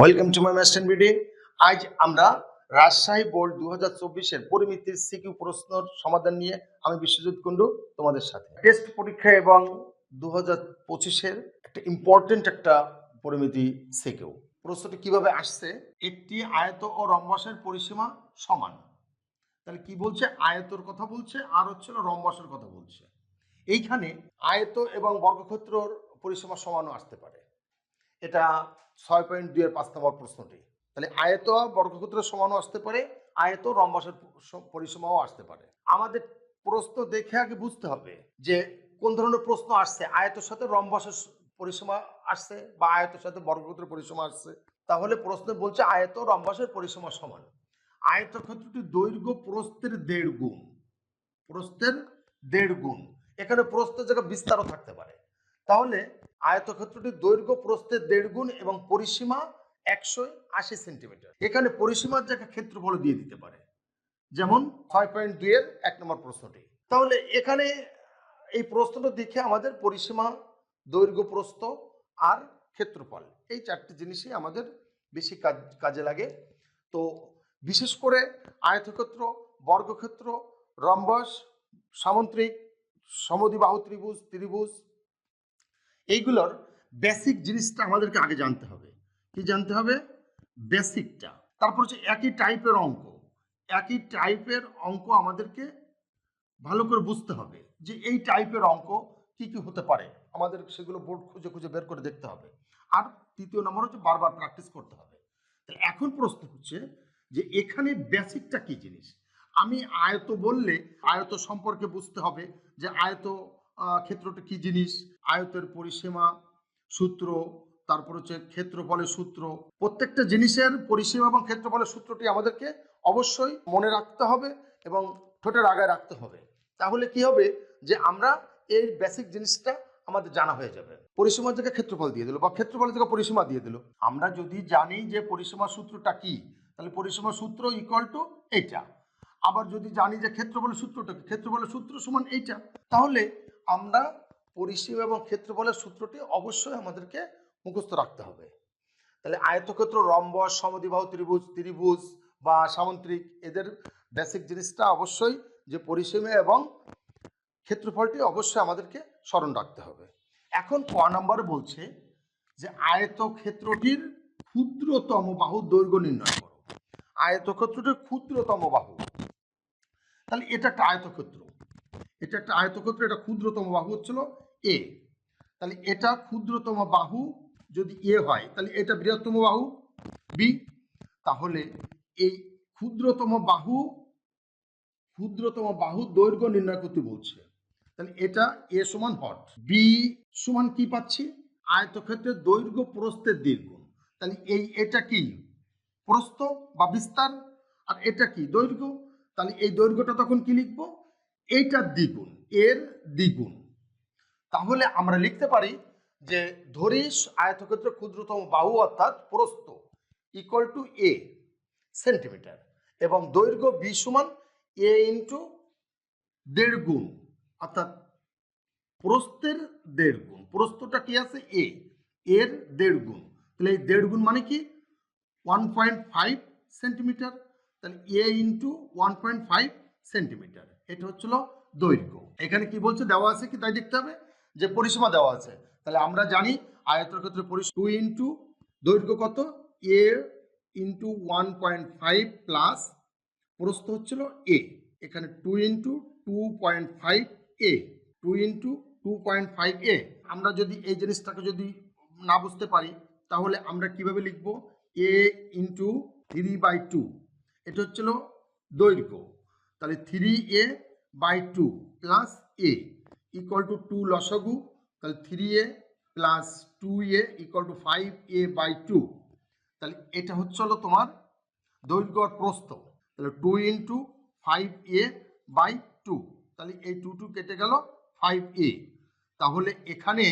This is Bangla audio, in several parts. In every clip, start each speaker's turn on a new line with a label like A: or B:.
A: ওয়েলকাম টু মাই মাস্টার ভিডি আজ আমরা রাজশাহী বোর্ড দু হাজার চব্বিশের পরিমিতির সিকিউ প্রশ্নর সমাধান নিয়ে আমি বিশ্বজিৎ কুণ্ডু তোমাদের সাথে। টেস্ট পরীক্ষা এবং দু হাজার পঁচিশের একটা ইম্পর্টেন্ট একটা পরিমিতি সিকিউ। প্রশ্নটি কীভাবে আসছে? একটি আয়ত ও রম্বসের পরিসীমা সমান। তাহলে কি বলছে? আয়তর কথা বলছে, আর হচ্ছিল রম্বসের কথা বলছে। এইখানে আয়ত এবং বর্গক্ষেত্রর পরিসীমা সমানও আসতে পারে। এটা ছয় পয়েন্ট দুই এর পাঁচ নম্বর প্রশ্নটি। তাহলে আয়ত বর্গক্ষেত্রের সমানও আসতে পারে, আয়ত রম্বসের পরিসীমাও আসতে পারে। আমাদের প্রশ্ন দেখে আগে বুঝতে হবে যে কোন ধরনের প্রশ্ন আসছে। আয়তের সাথে রম্বসের পরিসীমা আসছে বা আয়তের সাথে বর্গক্ষেত্রের পরিসীমা আসছে? তাহলে প্রশ্ন বলছে আয়ত রম্বসের পরিসীমা সমান। আয়তক্ষেত্রটি দৈর্ঘ্য প্রস্তের দেড় গুণ। প্রস্তের দেড় গুণ। এখানে প্রস্থের জায়গা বিস্তারও থাকতে পারে। তাহলে আয়তক্ষেত্রটির দৈর্ঘ্য প্রস্থের দেড় গুণ এবং পরিসীমা একশো আশি সেন্টিমিটার। এখানে পরিসীমার জায়গা ক্ষেত্রফল দিয়ে দিতে পারে, যেমন ছয় পয়েন্ট দুই এর এক নম্বর প্রশ্নটি। তাহলে এখানে এই প্রশ্নটা দেখে আমাদের পরিসীমা, দৈর্ঘ্য, প্রস্থ আর ক্ষেত্রফল, এই চারটি জিনিসই আমাদের বেশি কাজ, কাজে লাগে। তো বিশেষ করে আয়তক্ষেত্র, বর্গক্ষেত্র, রম্বস, সামন্ত্রিক, সমদ্বিবাহু ত্রিভুজ ত্রিভুজ এইগুলোর বেসিক জিনিসটা আমাদেরকে আগে জানতে হবে। কি জানতে হবে? বেসিকটা তারপর হচ্ছে একই টাইপের অঙ্ক। একই টাইপের অঙ্ক আমাদেরকে ভালো করে বুঝতে হবে যে এই টাইপের অঙ্ক কি কি হতে পারে। আমাদের সেগুলো বোর্ড খুঁজে খুঁজে বের করে দেখতে হবে। আর তৃতীয় নম্বর হচ্ছে বারবার প্র্যাকটিস করতে হবে। তো এখন প্রশ্ন হচ্ছে যে এখানে বেসিকটা কি জিনিস? আমি আয়ত বললে আয়ত সম্পর্কে বুঝতে হবে যে আয়ত ক্ষেত্রটা কি জিনিস? আয়তের পরিসীমা, সূত্র, তারপর হচ্ছে ক্ষেত্রফলের সূত্র। প্রত্যেকটা জিনিসের পরিসীমা এবং ক্ষেত্রফলের সূত্রটি আমাদেরকে অবশ্যই মনে রাখতে হবে এবং ঠোঁটের আগায় রাখতে হবে। তাহলে কি হবে? যে আমরা এই বেসিক জিনিসটা আমাদের জানা হয়ে যাবে। পরিসীমার থেকে ক্ষেত্রফল দিয়ে দিল বা ক্ষেত্রফলের থেকে পরিসীমা দিয়ে দিল। আমরা যদি জানি যে পরিসীমা সূত্রটা কি, তাহলে পরিসীমা সূত্র ইকুয়াল টু এইটা। আবার যদি জানি যে ক্ষেত্রফলের সূত্রটা ক্ষেত্রফলের সূত্র সমান এইটা, তাহলে আমরা পরিসীমা এবং ক্ষেত্রফলের সূত্রটি অবশ্যই আমাদেরকে মুখস্থ রাখতে হবে। তাহলে আয়তক্ষেত্র রম্বস, সমদ্বিবাহু ত্রিভুজ ত্রিভুজ বা সামন্ত্রিক, এদের বেসিক জিনিসটা অবশ্যই যে পরিসীমা এবং ক্ষেত্রফলটি অবশ্যই আমাদেরকে স্মরণ রাখতে হবে। এখন ক নম্বর বলছে যে আয়তক্ষেত্রটির ক্ষুদ্রতম বাহু দৈর্ঘ্য নির্ণয় করো। আয়তক্ষেত্রটির ক্ষুদ্রতম বাহু। তাহলে এটা একটা আয়তক্ষেত্র। এটা একটা আয়তক্ষেত্র, এটা ক্ষুদ্রতম বাহু হচ্ছিল এ তাহলে এটা ক্ষুদ্রতম বাহু যদি এ হয়, তাহলে এটা বৃহত্তম বাহু বি তাহলে এই ক্ষুদ্রতম বাহু ক্ষুদ্রতম বাহু দৈর্ঘ্য নির্ণয় করতে বলছে। তাহলে এটা এ সমান হট বি সমান কি পাচ্ছি? আয়তক্ষেত্রের দৈর্ঘ্য প্রস্থের দ্বিগুণ তাহলে এই এটা কি? প্রস্থ বা বিস্তার? আর এটা কি দৈর্ঘ্য? তাহলে এই দৈর্ঘ্যটা তখন কি লিখব? এইটার দ্বিগুণ, এর দ্বিগুণ। তাহলে আমরা লিখতে পারি যে ধরিস আয়তক্ষেত্র ক্ষুদ্রতম বাহু অর্থাৎ প্রস্থ ইকুয়াল টু এ সেন্টিমিটার এবং দৈর্ঘ্য বি সমান এ ইন্টু দেড় গুণ অর্থাৎ প্রস্থের দেড় গুণ প্রস্থটা কি আছে? এ এর দেড় গুণ তাহলে এই দেড় গুণ মানে কি? ওয়ান পয়েন্ট ফাইভ সেন্টিমিটার তাহলে a into one point five centimetre এটা হচ্ছিল দৈর্ঘ্য। এখানে কি বলছে? দেওয়া আছে কি? তাই দেখতে হবে। যে পরিসীমা দেওয়া আছে। তাহলে আমরা জানি আয়তের ক্ষেত্রে টু ইন্টু দৈর্ঘ্য কত? A into one point five plus প্রস্থ হচ্ছিল এ এখানে two into two point five a two into two point five a আমরা যদি এই জিনিসটাকে যদি না বুঝতে পারি, তাহলে আমরা কীভাবে লিখব? A into three by two এটা হচ্ছিল দৈর্ঘ্য। তাহলে three a by two plus a equal to two লসগু, তাহলে three a plus two a equal to five a by two তাহলে এটা হচ্ছে হলো তোমার দৈর্ঘ্য আর প্রস্থ, তাহলে two into five a by two তাহলে এই টু টু কেটে গেল ফাইভ এ তাহলে এখানে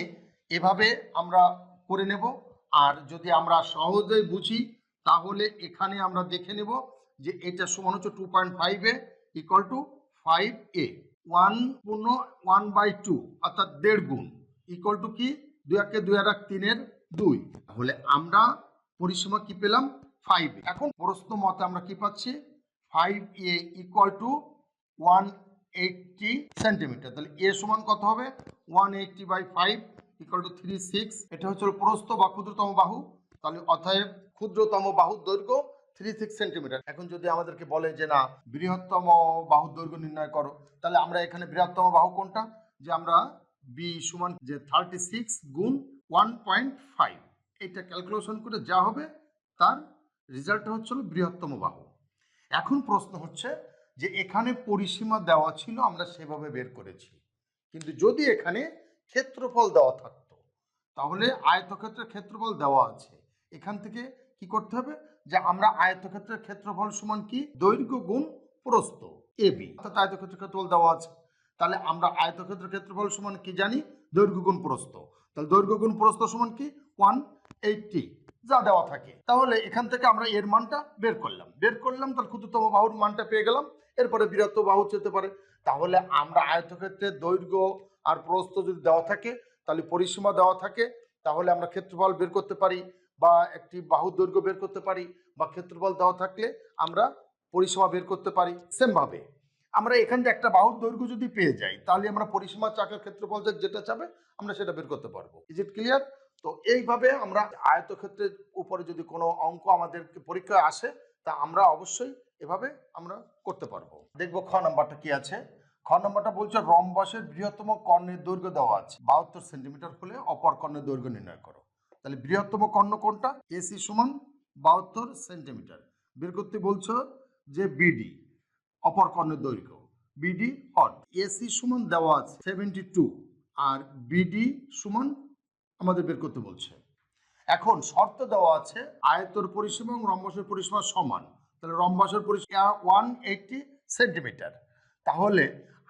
A: এভাবে আমরা করে নেব, আর যদি আমরা সহজেই বুঝি তাহলে এখানে আমরা দেখে নেব যে এটা সমান হচ্ছে two point five a equal to five a one পূর্ণ ওয়ান বাই টু অর্থাৎ দেড় গুণ। ইকুয়াল টু কি? দুই একে দুই আর এক তিনের দুই। তাহলে আমরা পরিসীমা কি পেলাম? ফাইভ এখন প্রশ্ন মতে আমরা কি পাচ্ছি? Five a equal to one eighty centimetre তাহলে এ সমান কত হবে? One eighty by five equal to three six এটা হচ্ছে প্রস্থ বা ক্ষুদ্রতম বাহু। তাহলে অতএব ক্ষুদ্রতম বাহুর দৈর্ঘ্য থ্রি সিক্স সেন্টিমিটার এখন যদি আমাদেরকে বলে যে, না, বৃহত্তম বাহুর দৈর্ঘ্য নির্ণয় করো, তাহলে আমরা এখানে বৃহত্তম বাহু কোনটা? যে আমরা বি সমান যে থার্টি সিক্স গুণ ওয়ান পয়েন্ট ফাইভ এটা ক্যালকুলেশন করে যা হবে, তার রেজাল্টটা হচ্ছে হলো বৃহত্তম বাহু। এখন প্রশ্ন হচ্ছে যে, এখানে পরিসীমা দেওয়া ছিল, আমরা সেভাবে বের করেছি। কিন্তু যদি এখানে ক্ষেত্রফল দেওয়া থাকতো, তাহলে আয়তক্ষেত্রের ক্ষেত্রফল দেওয়া আছে। এখান থেকে কি করতে হবে? যে আমরা আয়তক্ষেত্রের ক্ষেত্রফল সমান কি? দৈর্ঘ্য গুণ প্রস্থ, এ বি। অর্থাৎ আয়তক্ষেত্রের ক্ষেত্রফল দেওয়া আছে। তাহলে আমরা আয়তক্ষেত্রের ক্ষেত্রফল সমান কি জানি? দৈর্ঘ্য গুণ প্রস্থ। তাহলে দৈর্ঘ্য গুণ প্রস্থ সমান কি? ওয়ান এইটটি, যা দেওয়া থাকে। তাহলে এখান থেকে আমরা এর মানটা বের করলাম। বের করলাম, তাহলে ক্ষুদ্রতম বাহুর মানটা পেয়ে গেলাম। এরপরে বৃহত্তম বাহু যেতে পারে। তাহলে আমরা আয়তক্ষেত্রের দৈর্ঘ্য আর প্রস্থ যদি দেওয়া থাকে, তাহলে পরিসীমা দেওয়া থাকে, তাহলে আমরা ক্ষেত্রফল বের করতে পারি। বা একটি বাহুর দৈর্ঘ্য বের করতে পারি বা ক্ষেত্রফল দেওয়া থাকলে আমরা পরিসীমা বের করতে পারি সেম ভাবে আমরা এখান থেকে একটা বাহুর দৈর্ঘ্য যদি পেয়ে যাই, তাহলে আমরা পরিসীমা চাকের ক্ষেত্রফল যেটা চাবে, আমরা সেটা বের করতে পারব। ইজ ইট ক্লিয়ার তো এইভাবে আমরা আয়তক্ষেত্রের উপরে যদি কোনো অঙ্ক আমাদের পরীক্ষায় আসে, তা আমরা অবশ্যই এভাবে আমরা করতে পারব। দেখব খ নাম্বারটা কি আছে। খ নম্বরটা বলছে রম্বসের বৃহত্তম কর্ণের দৈর্ঘ্য দেওয়া আছে। বাহাত্তর সেন্টিমিটার হলে অপর কর্ণের দৈর্ঘ্য নির্ণয় করো। তাহলে বৃহত্তম কর্ণ কোনটা? এসি সমান বাহাত্তর সেন্টিমিটার। বের করতে বলছো যে বিডি, অপর কর্ণের দৈর্ঘ্য। BD hot. এসি সমান দেওয়া আছে সেভেন্টি টু আর বিডি সমান আমাদের বের করতে বলছে। এখন শর্ত দেওয়া আছে আয়তর পরিসীমা এবং রম্বসের পরিসীমা সমান। তাহলে রম্বসের পরিসীমা ওয়ান এইটটি সেন্টিমিটার। তাহলে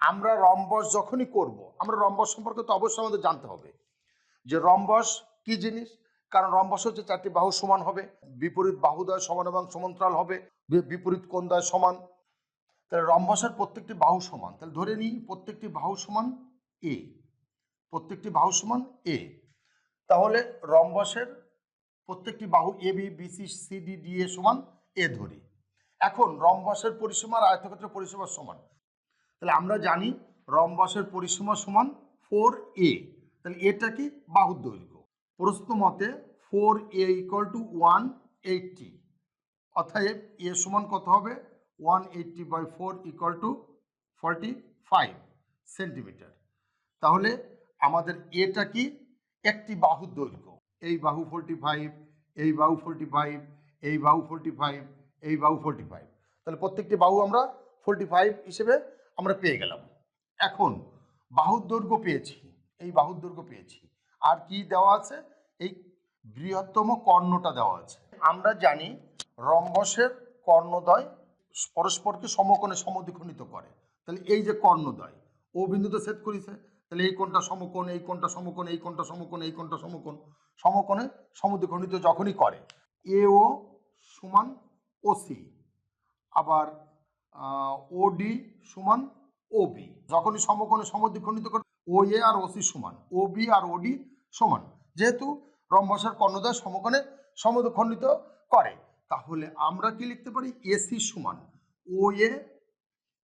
A: আমরা রম্বস যখনই করব, আমরা রম্বস সম্পর্কে তো অবশ্যই আমাদের জানতে হবে। যে রম্বস কি জিনিস? কারণ রম্বস হচ্ছে চারটি বাহু সমান হবে, বিপরীত বাহুদয় সমান এবং সমান্তরাল হবে বিপরীত কোণদ্বয় সমান। তাহলে রম্বসের প্রত্যেকটি বাহু সমান। তাহলে ধরে নিই প্রত্যেকটি বাহু সমান এ প্রত্যেকটি বাহু সমান এ তাহলে রম্বসের প্রত্যেকটি বাহু A B BC C D D A সমান এ ধরি। এখন রম্বসের পরিসীমা আর আয়তক্ষেত্রের পরিসীমা সমান। তাহলে আমরা জানি রম্বসের পরিসীমা সমান ফোর এ তাহলে এটা কি? বাহুর দৈর্ঘ্য। প্রশ্ন মতে four a equal to one eighty. অতএব এ সমান কত হবে? One eighty by four equal to forty five centimetre. তাহলে আমাদের এটা কি? একটি বাহুর দৈর্ঘ্য। এই বাহু ফোরটি ফাইভ, এই বাহু ফোরটি ফাইভ, এই বাহু ফোরটি ফাইভ, এই বাহু ফোরটি ফাইভ। তাহলে প্রত্যেকটি বাহু আমরা ফোরটি ফাইভ হিসেবে আমরা পেয়ে গেলাম। এখন বাহুর দৈর্ঘ্য পেয়েছি। এই বাহুর দৈর্ঘ্য পেয়েছি। আর কি দেওয়া আছে? এই বৃহত্তম কর্ণটা দেওয়া আছে। আমরা জানি রম্বসের কর্ণদ্বয় পরস্পরকে সমকোণে সমদ্বিখণ্ডিত করে। তাহলে এই যে কর্ণদ্বয়, ও বিন্দুতে সেট করেছে, তাহলে এই কোণটা সমকোণ, এই কোণটা সমকোণ, এই কোণটা সমকোণ, এই কোণটা সমকোণ, সমকোণে সমদ্বিখণ্ডিত যখনই করে, এ ও সমান ওসি আবার ওডি সমান ওবি যখনই সমকোণে সমদ্বিখণ্ডিত করে ও এ আর ওসি সমান ও বি আর ওডি সমান। যেহেতু রম্বসের কর্ণদ্বয় সমকোণে সমদ্বিখণ্ডিত করে, তাহলে আমরা কি লিখতে পারি? এসি সমান ও এ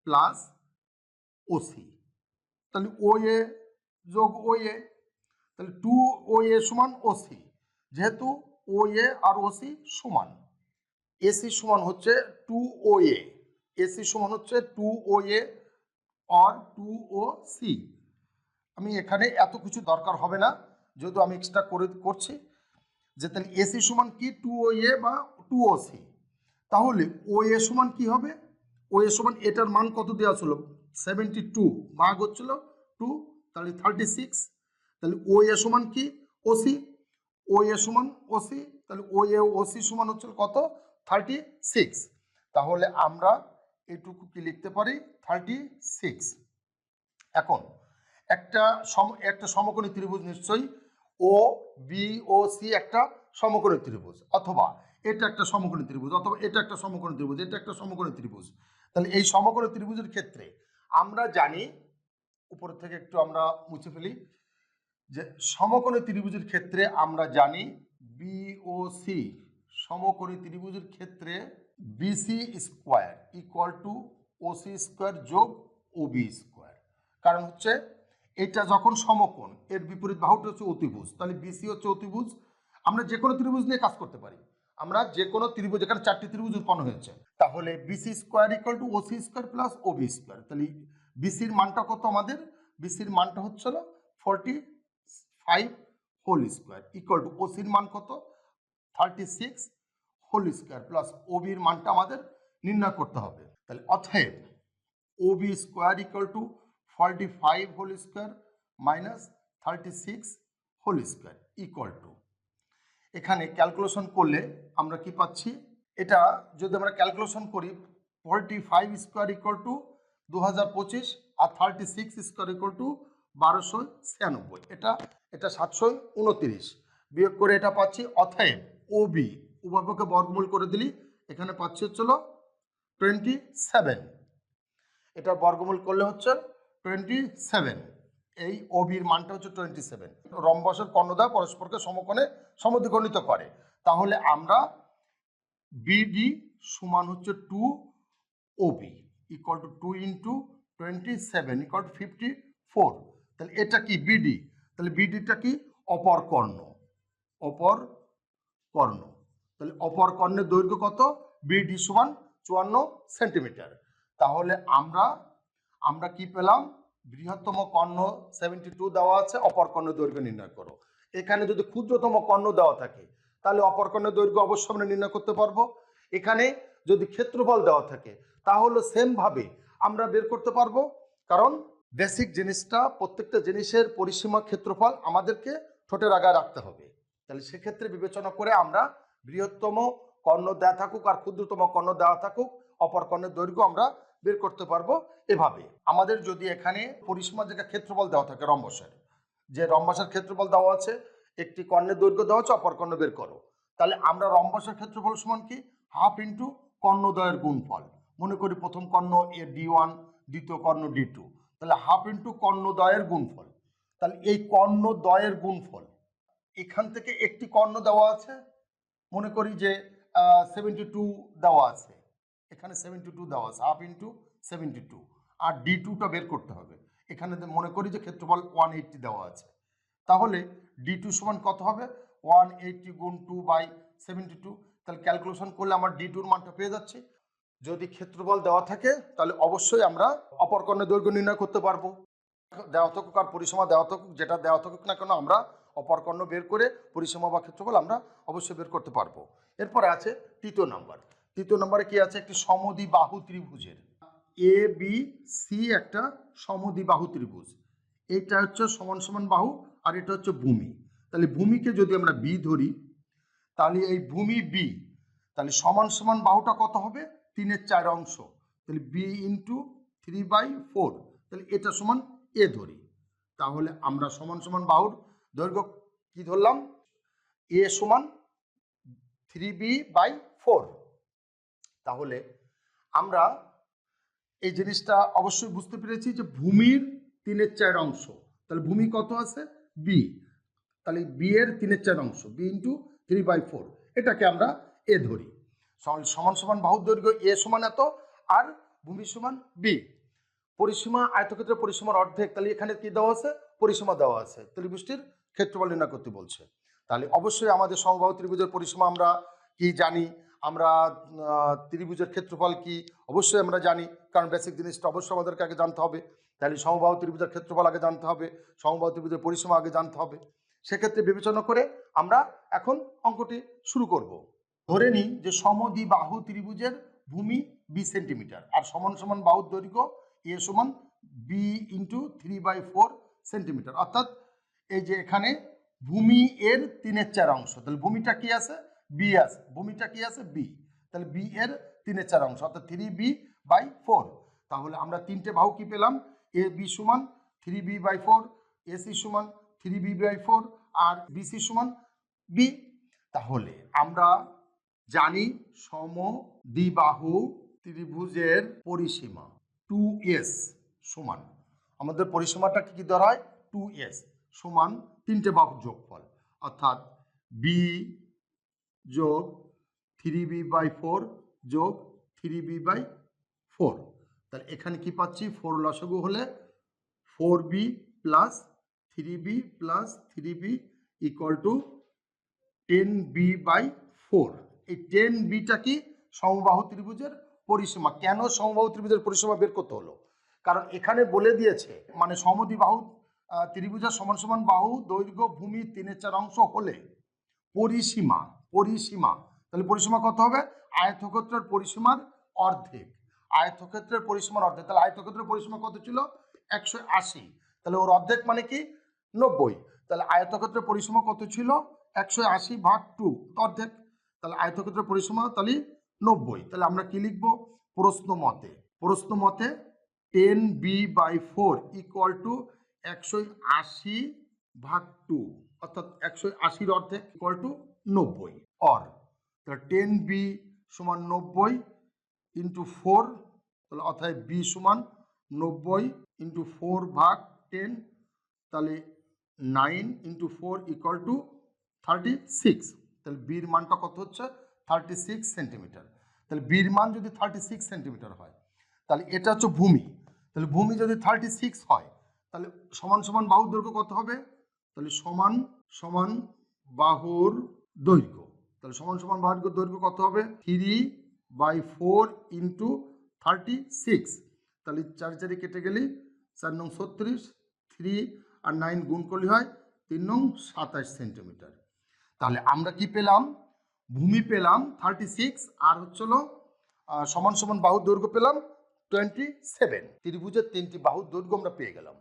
A: প্লাস ওসি তাহলে ও এ যোগ ও এ তাহলে টু ও এ সমান ওসি যেহেতু ও এ আর ওসি সমান এসি সমান হচ্ছে টু ও এ এসি সমান হচ্ছে two O A or two O C আমি এখানে এত কিছু দরকার হবে না, যেহেতু আমি এক্সট্রা করে করছি। যে তাহলে এসি সমান কি? টু ও এ বা টু ও সি তাহলে ও এ সমান কি হবে? ও এ সমান এটার মান কত দেওয়া ছিল? সেভেন্টি টু ভাগ হচ্ছিল টু তাহলে থার্টি সিক্স তাহলে ও এ সমান কি? ওসি ও এ সমান ওসি তাহলে ও এ ওসি সমান হচ্ছিল কত? থার্টি সিক্স তাহলে আমরা এটুকু কি লিখতে পারি? থার্টি সিক্স এখন একটা সম, একটা সমকোণী ত্রিভুজ নিশ্চয়ই ও বি ও সি একটা সমকোণী ত্রিভুজ, অথবা এটা একটা সমকোণী ত্রিভুজ, অথবা এটা একটা সমকোণী ত্রিভুজ, এটা একটা সমকোণী ত্রিভুজ। তাহলে এই সমকোণী ত্রিভুজের ক্ষেত্রে আমরা জানি, উপর থেকে একটু আমরা মুছে ফেলি, যে সমকোণী ত্রিভুজের ক্ষেত্রে আমরা জানি বি ও সি সমকোণী ত্রিভুজের ক্ষেত্রে BC square equal to OC square যোগ ওবি স্কোয়ার কারণ হচ্ছে এটা যখন সমকোণ, এর বিপরীত বাহুটা হচ্ছে অতিভুজ, তাহলে বিসি হচ্ছে অতিভুজ, আমরা যে কোনো ত্রিভুজ নিয়ে কাজ করতে পারি। আমরা যে কোনো ত্রিভুজ, এখানে চারটি ত্রিভুজ উৎপন্ন হয়েছে, তাহলে BC square equal to OC square plus OB square তাহলে বিসির মানটা কত আমাদের? বিসির মানটা হচ্ছিল forty five whole square equal to ওসির মান কত? Thirty six whole square plus ওবির মানটা আমাদের নির্ণয় করতে হবে। তাহলে অতএব OB square equal to forty five whole square minus thirty six whole square equal to এখানে ক্যালকুলেশন করলে আমরা কি পাচ্ছি? এটা যদি আমরা ক্যালকুলেশন করি forty five square equal to দু হাজার পঁচিশ আর thirty six square equal to বারোশো ছিয়ানব্বই। এটা এটা সাতশো উনত্রিশ। বিয়োগ করে এটা পাচ্ছি অথয়েব ও বি উভয়পক্ষে বর্গমূল করে দিলি, এখানে পাচ্ছি হচ্ছিল টোয়েন্টি সেভেন এটা বর্গমূল করলে হচ্ছে টোয়েন্টি সেভেন। এই ওবির মানটা হচ্ছে টোয়েন্টি সেভেন। রম্বসের কর্ণদ্বয় পরস্পরকে সমকোণে সমদ্বিগণিত করে। তাহলে আমরা বিডি সমান হচ্ছে two OB equal to two into twenty seven equal to fifty four তাহলে এটা কি বিডি তাহলে বিডিটা কি? অপর কর্ণ। অপর কর্ণ। তাহলে অপর কর্ণের দৈর্ঘ্য কত? বিডি সমান চুয়ান্ন সেন্টিমিটার। তাহলে আমরা আমরা কি পেলাম? বৃহত্তম কর্ণ সেভেন্টি টু দেওয়া আছে, অপর কর্ণের দৈর্ঘ্য নির্ণয় করো। এখানে যদি ক্ষুদ্রতম কর্ণ দেওয়া থাকে, তাহলে অপর কর্ণের দৈর্ঘ্য অবশ্যই আমরা নির্ণয় করতে পারব। এখানে যদি ক্ষেত্রফল দেওয়া থাকে, তাহলে সেম ভাবে আমরা বের করতে পারব। কারণ বেসিক জিনিসটা, প্রত্যেকটা জিনিসের পরিসীমা ক্ষেত্রফল আমাদেরকে ঠোঁটের আগায় রাখতে হবে। তাহলে সেক্ষেত্রে বিবেচনা করে আমরা বৃহত্তম কর্ণ দেওয়া থাকুক আর ক্ষুদ্রতম কর্ণ দেওয়া থাকুক, অপর কর্ণের দৈর্ঘ্য আমরা বের করতে পারব এভাবে। আমাদের যদি এখানে পরিসীমার জায়গায় ক্ষেত্রফল দেওয়া থাকে রম্বসের, যে রম্বসের ক্ষেত্রফল দেওয়া আছে, একটি কর্ণের দৈর্ঘ্য দেওয়া আছে, অপর কর্ণ বের করো। তাহলে আমরা রম্বসের ক্ষেত্রফল সমান কি? হাফ ইন্টু কর্ণদ্বয়ের গুণফল। মনে করি প্রথম কর্ণ এ ডি ওয়ান, দ্বিতীয় কর্ণ ডি টু। তাহলে হাফ ইন্টু কর্ণদ্বয়ের গুণফল। তাহলে এই কর্ণদ্বয়ের গুণফল, এখান থেকে একটি কর্ণ দেওয়া আছে, মনে করি যে সেভেন্টি টু দেওয়া আছে। এখানে সেভেন্টি টু দেওয়া আছে হাফ ইন্টু সেভেন্টি টু আর ডি টুটা বের করতে হবে। এখানে মনে করি যে ক্ষেত্রফল ওয়ান এইটটি দেওয়া আছে। তাহলে ডি টু সমান কত হবে? ওয়ান এইটটি গুণ টু বাই সেভেন্টি টু তাহলে ক্যালকুলেশন করলে আমার ডি টুর মানটা পেয়ে যাচ্ছি। যদি ক্ষেত্রফল দেওয়া থাকে, তাহলে অবশ্যই আমরা অপর কর্ণের দৈর্ঘ্য নির্ণয় করতে পারব। দেওয়া থাকুক আর পরিসীমা দেওয়া থাকুক, যেটা দেওয়া থাকুক না কেন, আমরা অপরকর্ণ বের করে পরিসীমা বা ক্ষেত্রফল আমরা অবশ্যই বের করতে পারব। এরপরে আছে তৃতীয় নাম্বার তৃতীয় নম্বরে কি আছে? একটি সমদ্বি বাহু ত্রিভুজের। এ বি সি একটা সমদ্বি বাহু ত্রিভুজ। এটা হচ্ছে সমান সমান বাহু আর এটা হচ্ছে ভূমি। তাহলে ভূমিকে যদি আমরা বি ধরি, তাহলে এই ভূমি বি তাহলে সমান সমান বাহুটা কত হবে? তিনের চার অংশ। তাহলে b into three by four তাহলে এটা সমান এ ধরি। তাহলে আমরা সমান সমান বাহুর দৈর্ঘ্য কি ধরলাম? এ সমান থ্রি বি বাই ফোর তাহলে আমরা এই জিনিসটা অবশ্যই বুঝতে পেরেছি যে ভূমির তিনের চার অংশ। তাহলে ভূমি কত আছে? বি তাহলে বি এর তিনের চার অংশ। B into three by four এটাকে আমরা এ ধরি। সমান- সমান বাহুর দৈর্ঘ্য এ সমান এত আর ভূমি সমান বি পরিসীমা আয়তক্ষেত্রের পরিসীমার অর্ধেক। তাহলে এখানে কি দেওয়া আছে? পরিসীমা দেওয়া আছে। ত্রিভুজটির ক্ষেত্রফল নির্ণয় করতে বলছে। তাহলে অবশ্যই আমাদের সমবাহু ত্রিভুজের পরিসীমা আমরা কি জানি? আমরা ত্রিভুজের ক্ষেত্রফল কি? অবশ্যই আমরা জানি, কারণ বেসিক জিনিসটা অবশ্যই আমাদেরকে আগে জানতে হবে। তাহলে সমবাহু ত্রিভুজের ক্ষেত্রফল আগে জানতে হবে, সমবাহু ত্রিভুজের পরিসীমা আগে জানতে হবে। সেক্ষেত্রে বিবেচনা করে আমরা এখন অঙ্কটি শুরু করব। ধরে নিই যে সমদ্বি বাহু ত্রিভুজের ভূমি বি সেন্টিমিটার, আর সমান সমান বাহুর দৈর্ঘ্য এ সমান b into three by four centimetre অর্থাৎ এই যে এখানে ভূমি এর তিনের চার অংশ, তাহলে ভূমিটা কি আছে? বি আছে। ভূমিটা কি আছে? বি তাহলে বি এর তিনের চার অংশ, অর্থাৎ থ্রি বি বাই ফোর তাহলে আমরা তিনটে বাহু কি পেলাম? এ বি সমান three b by four AC সমান থ্রি বি বাই ফোর আর বিসি সমান বি তাহলে আমরা জানি সম দ্বিবাহু ত্রিভুজের পরিসীমা টু এস সমান। আমাদের পরিসীমাটা কি কি ধরা হয়? টু এস সমান তিনটে বাহুর যোগফল, অর্থাৎ বি যোগ থ্রি বি বাই ফোর যোগ থ্রি বি বাই ফোর তাহলে এখানে কি পাচ্ছি? ফোর লসগু হলে four b plus three b plus three b equal to ten b by four এই টেন বিটা কি সমবাহু ত্রিভুজের পরিসীমা? কেন সমবাহু ত্রিভুজের পরিসীমা বের করতে হলো? কারণ এখানে বলে দিয়েছে মানে সমদ্বিবাহু ত্রিভুজের সমান সমান বাহু, দৈর্ঘ্য, ভূমি, তিনের চার অংশ হলে পরিসীমা। পরিসীমা। তাহলে পরিসীমা কত হবে? আয়তক্ষেত্রের পরিসীমার অর্ধেক। আয়তক্ষেত্রের পরিসীমার অর্ধেক। তাহলে আয়তক্ষেত্রের পরিসীমা কত ছিল? একশো আশি। তাহলে ওর অর্ধেক মানে কি? নব্বই। তাহলে আয়তক্ষেত্রের পরিসীমা কত ছিল? একশো আশি ভাগ টু। অর্ধেক? তাহলে আয়তক্ষেত্রের পরিসীমা তাহলে নব্বই। তাহলে আমরা কি লিখব? প্রশ্ন মতে। প্রশ্ন মতে ten b by four equal to একশো আশি ভাগ টু। অর্থাৎ একশো আশির অর্ধেক ইকুয়াল টু নব্বই। অর তাহলে টেন বি সমান নব্বই ইন্টু ফোর তাহলে অর্থাৎ বি সমান নব্বই ইন্টু ফোর ভাগ টেন তাহলে nine into four equal to thirty six তাহলে বির মানটা কত হচ্ছে? থার্টি সিক্স সেন্টিমিটার তাহলে বির মান যদি থার্টি সিক্স সেন্টিমিটার হয়, তাহলে এটা হচ্ছে ভূমি। তাহলে ভূমি যদি থার্টি সিক্স হয়, তাহলে সমান সমান বাহুর দৈর্ঘ্য কত হবে? তাহলে সমান সমান বাহুর দৈর্ঘ্য। তাহলে সমান সমান বাহুর দৈর্ঘ্য কত হবে? Three by four into thirty six তাহলে চার চারি কেটে গেলি চার নং ছত্রিশ থ্রি আর নাইন গুণ করলে হয় তিন নং সাতাশ সেন্টিমিটার তাহলে আমরা কি পেলাম? ভূমি পেলাম থার্টি সিক্স আর হচ্ছিল সমান সমান বাহুর দৈর্ঘ্য পেলাম টোয়েন্টি সেভেন ত্রিভুজের তিনটি বাহুর দৈর্ঘ্য আমরা পেয়ে গেলাম।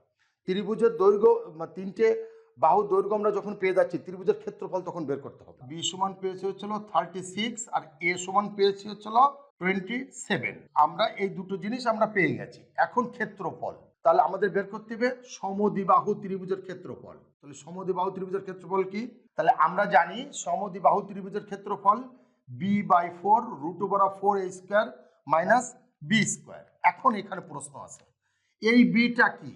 A: ত্রিভুজের দৈর্ঘ্য, তিনটে বাহুর দৈর্ঘ্য আমরা যখন পেয়ে যাচ্ছি, ত্রিভুজের ক্ষেত্রফল তখন বের করতে হবে। বি সমান পেয়েছি হচ্ছিল থার্টি সিক্স আর এ সমান পেয়েছি হচ্ছিল টোয়েন্টি সেভেন আমরা এই দুটো জিনিস আমরা পেয়ে গেছি। এখন ক্ষেত্রফল। তাহলে আমাদের বের করতে হবে সমদ্বিবাহু ত্রিভুজের ক্ষেত্রফল। তাহলে সমদ্বিবাহু ত্রিভুজের ক্ষেত্রফল কি? তাহলে আমরা জানি সমদ্বিবাহু ত্রিভুজের ক্ষেত্রফল b by four root over four a square minus b square এখন এখানে প্রশ্ন আছে। এই বিটা কি?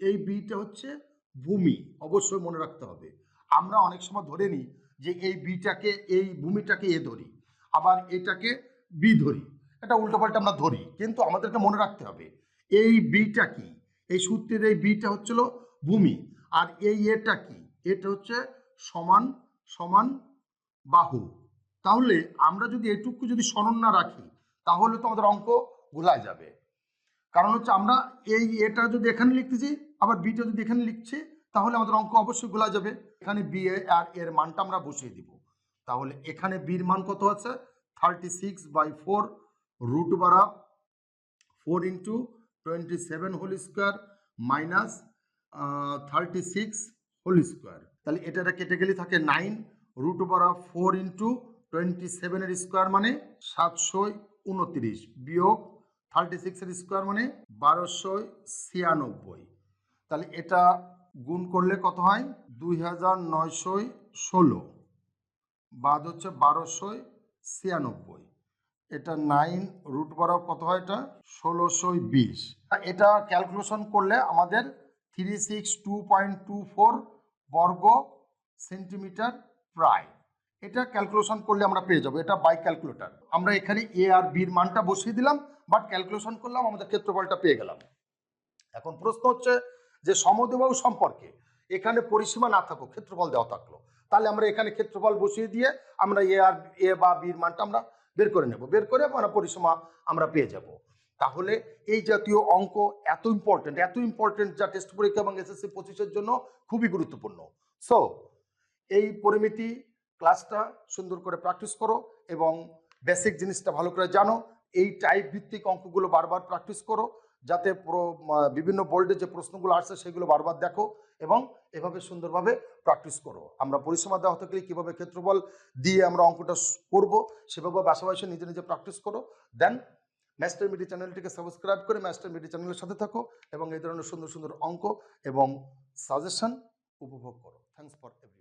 A: এই বিটা হচ্ছে ভূমি অবশ্যই মনে রাখতে হবে। আমরা অনেক সময় ধরে নিই যে এই বিটাকে, এই ভূমিটাকে এ ধরি, আবার এটাকে বি ধরি। এটা উল্টোপাল্টা আমরা ধরি, কিন্তু আমাদেরকে মনে রাখতে হবে, এই বিটা কি? এই সূত্রের এই বিটা হচ্ছিল ভূমি, আর এই এটা কি? এটা হচ্ছে সমান সমান বাহু। তাহলে আমরা যদি এটুকু যদি স্মরণ না রাখি, তাহলে তো আমাদের অঙ্ক ভুলায় যাবে। কারণ হচ্ছে আমরা এই এটা যদি এখানে লিখতেছি, আবার বিটা যদি এখানে লিখছি, তাহলে আমাদের অঙ্ক অবশ্যই ভোলা যাবে। এখানে বি আর এর মানটা আমরা বসিয়ে দিব। তাহলে এখানে বির মান কত আছে? Thirty six by four root বারা four into twenty seven whole square minus thirty six whole square তাহলে এটা কেটে গেলে থাকে নাইন রুট বারা ফোর ইন্টু টোয়েন্টি সেভেনের স্কোয়ার মানে সাতশো উনত্রিশ বিয়োগ থার্টি সিক্সের স্কোয়ার মানে বারোশো ছিয়ানব্বই। তাহলে এটা গুণ করলে কত হয়? দুই হাজার নয়শো ষোলো। বাদ হচ্ছে বারোশো ছিয়ানব্বই। এটা নাইন রুট বারো কত হয় এটা? ষোলোশো বিশ। এটা ক্যালকুলেশন করলে আমাদের three six two point two four বর্গ সেন্টিমিটার প্রায়। এটা ক্যালকুলেশন করলে আমরা পেয়ে যাব। এটা বাই ক্যালকুলেটর। আমরা এখানে এ আর বির মানটা বসিয়ে দিলাম। বাট ক্যালকুলেশন করলাম, আমাদের ক্ষেত্রফলটা পেয়ে গেলাম। এখন প্রশ্ন হচ্ছে যে সমদ্বিবাহু সম্পর্কে এখানে পরিসীমা না থাকুক, ক্ষেত্রফল দেওয়া থাকল। তাহলে আমরা এখানে ক্ষেত্রফল বসিয়ে দিয়ে আমরা এ আর এ বা বির মানটা আমরা বের করে নেব। বের করে আমরা পরিসীমা আমরা পেয়ে যাব। তাহলে এই জাতীয় অঙ্ক এত ইম্পর্টেন্ট এত ইম্পর্টেন্ট যা টেস্ট পরীক্ষা এবং এসএসসি পঁচিশের জন্য খুবই গুরুত্বপূর্ণ। সো এই পরিমিতি ক্লাসটা সুন্দর করে প্র্যাকটিস করো এবং বেসিক জিনিসটা ভালো করে জানো। এই টাইপ ভিত্তিক অঙ্কগুলো বারবার প্র্যাকটিস করো, যাতে বিভিন্ন বোর্ডে যে প্রশ্নগুলো আসছে সেগুলো বারবার দেখো এবং এভাবে সুন্দরভাবে প্র্যাকটিস করো। আমরা পরিসীমা দেওয়া থাকলে কীভাবে ক্ষেত্রফল দিয়ে আমরা অঙ্কটা করব সেভাবে বাসে নিজে নিজে প্র্যাকটিস করো। দেন ম্যাস্টার মিডি চ্যানেলটিকে সাবস্ক্রাইব করে ম্যাস্টার মিডি চ্যানেলের সাথে থাকো এবং এই ধরনের সুন্দর সুন্দর অঙ্ক এবং সাজেশন উপভোগ করো। Thanks for everyone